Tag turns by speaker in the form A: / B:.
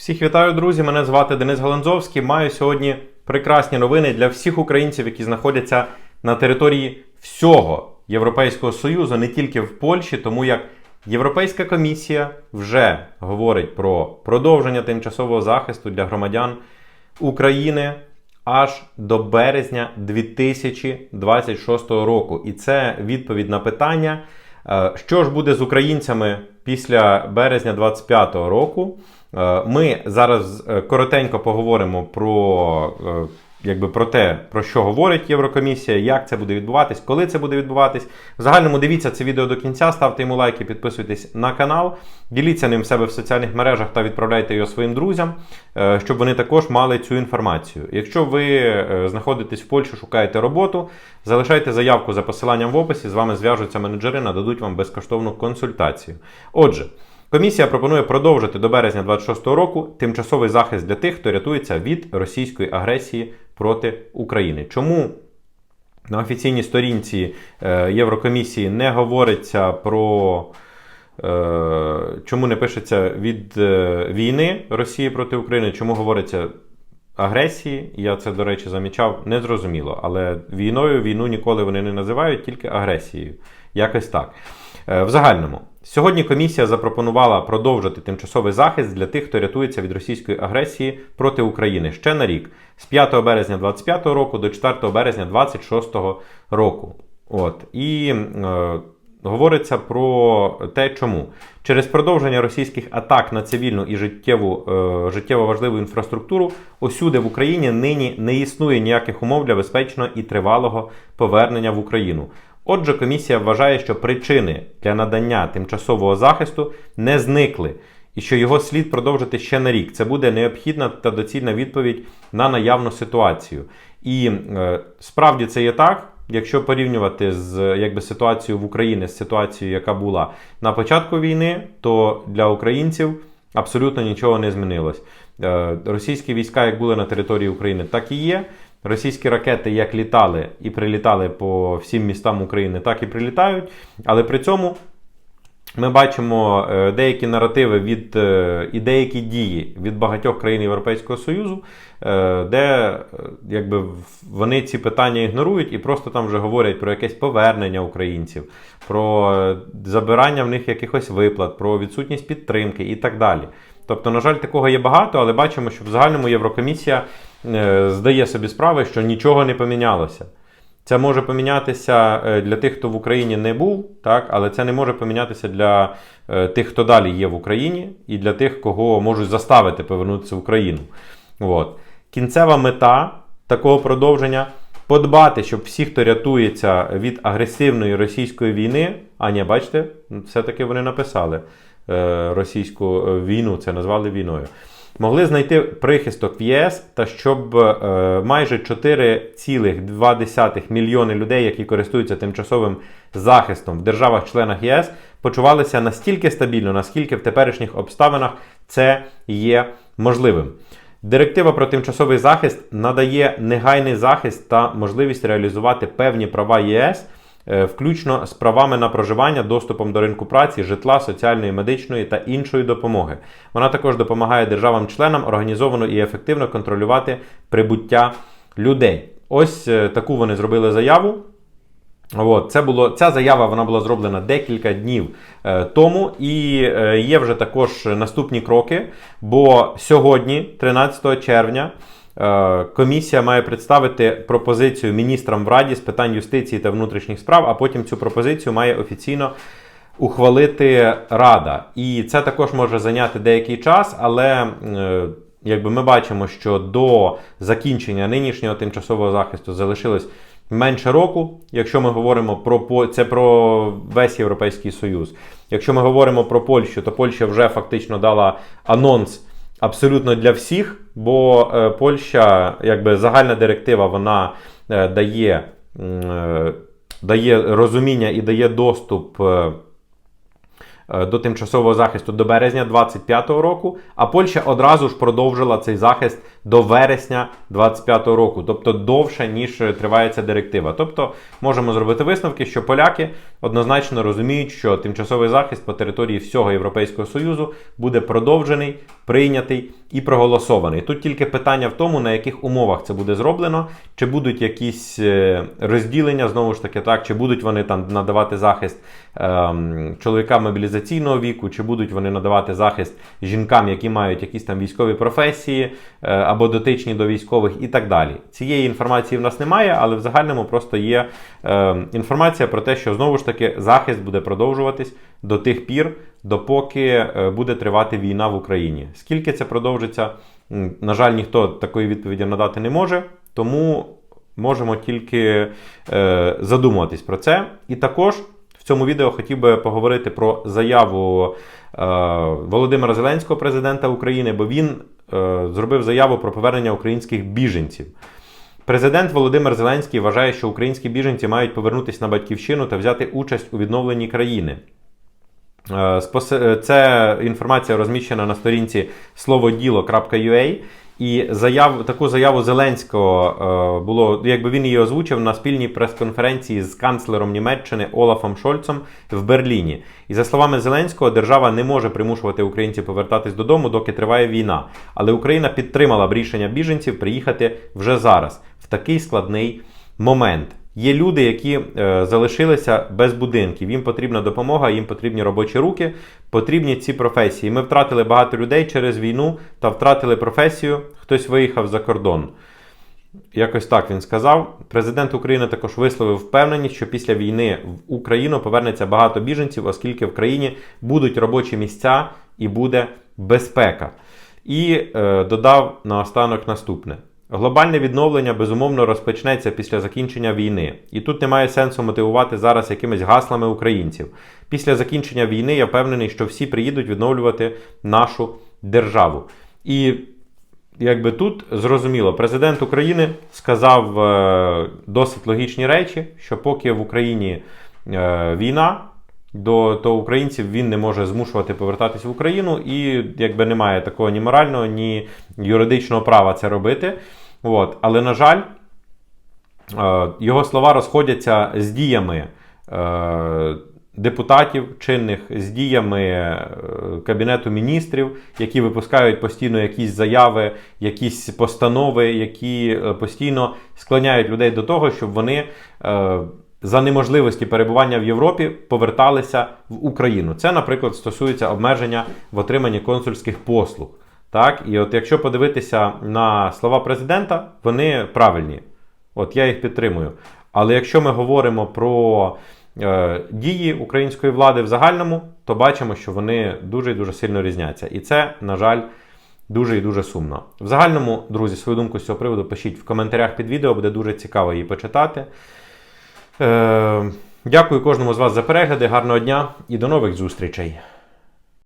A: Всіх вітаю, друзі! Мене звати Денис Галанзовський. Маю сьогодні прекрасні новини для всіх українців, які знаходяться на території всього Європейського Союзу, не тільки в Польщі, тому як Європейська комісія вже говорить про продовження тимчасового захисту для громадян України аж до березня 2026 року. І це відповідь на питання, е, що ж буде з українцями після березня 2025 року. Е, Ми зараз е, коротенько поговоримо про, е, якби, про те, про що говорить Єврокомісія, як це буде відбуватись, коли це буде відбуватись. В загальному дивіться це відео до кінця, ставте йому лайки, підписуйтесь на канал, діліться ним в себе в соціальних мережах та відправляйте його своїм друзям, щоб вони також мали цю інформацію. Якщо ви знаходитесь в Польщі, шукаєте роботу, залишайте заявку за посиланням в описі. З вами зв'яжуться менеджери, нададуть вам безкоштовну консультацію. Отже. Комісія пропонує продовжити до березня 26-го року тимчасовий захист для тих, хто рятується від російської агресії проти України. Чому на офіційній сторінці е, Єврокомісії не говориться про е, чому не пишеться від е, війни Росії проти України, чому говориться агресії? Я це, до речі, замічав, не зрозуміло. Але війною війну ніколи вони не називають, тільки агресією. Якось так. В загальному, сьогодні комісія запропонувала продовжити тимчасовий захист для тих, хто рятується від російської агресії проти України ще на рік з 5 березня 2025 року до 4 березня 2026 року. От і е, говориться про те, чому через продовження російських атак на цивільну і життєву, е, життєво важливу інфраструктуру усюди в Україні нині не існує ніяких умов для безпечного і тривалого повернення в Україну. Отже, комісія вважає, що причини для надання тимчасового захисту не зникли, і що його слід продовжити ще на рік. Це буде необхідна та доцільна відповідь на наявну ситуацію. І е, справді це є так. Якщо порівнювати з якби ситуацією в Україні з ситуацією, яка була на початку війни, то для українців абсолютно нічого не змінилось. Е, Російські війська, як були на території України, так і є. Російські ракети як літали і прилітали по всім містам України, так і прилітають. Але при цьому ми бачимо е, деякі наративи від е, і деякі дії від багатьох країн Європейського Союзу, е, де якби вони ці питання ігнорують і просто там вже говорять про якесь повернення українців, про забирання в них якихось виплат, про відсутність підтримки і так далі. Тобто, на жаль, такого є багато, але бачимо, що в загальному Єврокомісія здає собі справи, що нічого не помінялося. Це може помінятися е, для тих, хто в Україні не був, так, але це не може помінятися для е, тих, хто далі є в Україні, і для тих, кого можуть заставити повернутися в Україну. От. Кінцева мета такого продовження подбати, щоб всі, хто рятується від агресивної російської війни, а ні, бачите, все-таки вони написали е, російську е, війну, це назвали війною. Могли знайти прихисток в ЄС та щоб е, майже 4,2 мільйони людей, які користуються тимчасовим захистом в державах-членах ЄС, почувалися настільки стабільно, наскільки в теперішніх обставинах це є можливим. Директива про тимчасовий захист надає негайний захист та можливість реалізувати певні права ЄС, включно з правами на проживання, доступом до ринку праці, житла, соціальної, медичної та іншої допомоги. Вона також допомагає державам-членам організовано і ефективно контролювати прибуття людей. Ось е, таку вони зробили заяву. От, це було, ця заява вона була зроблена декілька днів е, тому, і е, є вже також наступні кроки. Бо сьогодні, 13 червня, е, комісія має представити пропозицію міністрам в Раді з питань юстиції та внутрішніх справ, а потім цю пропозицію має офіційно ухвалити Рада. І це також може зайняти деякий час, але. е, Якби ми бачимо, що до закінчення нинішнього тимчасового захисту залишилось менше року, якщо ми говоримо про це про весь Європейський Союз. Якщо ми говоримо про Польщу, то Польща вже фактично дала анонс абсолютно для всіх, бо е, Польща, якби загальна директива, вона е, дає, е, дає розуміння і дає доступ. до тимчасового захисту до березня 25-го року, а Польща одразу ж продовжила цей захист до вересня 25-го року, тобто довше, ніж триває ця директива. Тобто можемо зробити висновки, що поляки однозначно розуміють, що тимчасовий захист по території всього Європейського Союзу буде продовжений, прийнятий і проголосований. Тут тільки питання в тому, на яких умовах це буде зроблено, чи будуть якісь е, розділення, знову ж таки, так, чи будуть вони там надавати захист ем, чоловікам мобілізаційного віку, чи будуть вони надавати захист жінкам, які мають якісь там військові професії е, або дотичні до військових, і так далі. Цієї інформації в нас немає, але в загальному просто є е, інформація про те, що знову ж таки захист буде продовжуватись до тих пір, допоки е, буде тривати війна в Україні. Скільки це продовжиться, на жаль, ніхто такої відповіді надати не може, тому можемо тільки е, задумуватись про це. І також в цьому відео хотів би поговорити про заяву е, Володимира Зеленського, президента України, бо він зробив заяву про повернення українських біженців. Президент Володимир Зеленський вважає, що українські біженці мають повернутися на батьківщину та взяти участь у відновленні країни. Е, Це інформація розміщена на сторінці словоділо.ua. І заяв, таку заяву Зеленського е, було, якби він її озвучив на спільній прес-конференції з канцлером Німеччини Олафом Шольцом в Берліні. І за словами Зеленського, держава не може примушувати українців повертатись додому, доки триває війна. Але Україна підтримала б рішення біженців приїхати вже зараз, в такий складний момент. Є люди, які е, залишилися без будинків. Їм потрібна допомога, їм потрібні робочі руки, потрібні ці професії. Ми втратили багато людей через війну та втратили професію. Хтось виїхав за кордон. Якось так він сказав. Президент України також висловив впевненість, що після війни в Україну повернеться багато біженців, оскільки в країні будуть робочі місця і буде безпека. І е, додав наостанок наступне. Глобальне відновлення безумовно розпочнеться після закінчення війни, і тут немає сенсу мотивувати зараз якимись гаслами українців. Після закінчення війни я впевнений, що всі приїдуть відновлювати нашу державу. І якби тут зрозуміло, президент України сказав е, досить логічні речі, що поки в Україні е, війна, до, то українців він не може змушувати повертатись в Україну, і якби немає такого ні морального, ні юридичного права це робити. От. Але, на жаль, е, його слова розходяться з діями е, депутатів чинних, з діями е, Кабінету міністрів, які випускають постійно якісь заяви, якісь постанови, які постійно склоняють людей до того, щоб вони. За неможливості перебування в Європі поверталися в Україну. Це, наприклад, стосується обмеження в отриманні консульських послуг. Так, і от якщо подивитися на слова президента, вони правильні. От я їх підтримую. Але якщо ми говоримо про е, дії української влади в загальному, то бачимо, що вони дуже і дуже сильно різняться. І це, на жаль, дуже і дуже сумно. В загальному, друзі, свою думку з цього приводу пишіть в коментарях під відео, буде дуже цікаво її почитати. Е, дякую кожному з вас за перегляди, гарного дня і до нових зустрічей!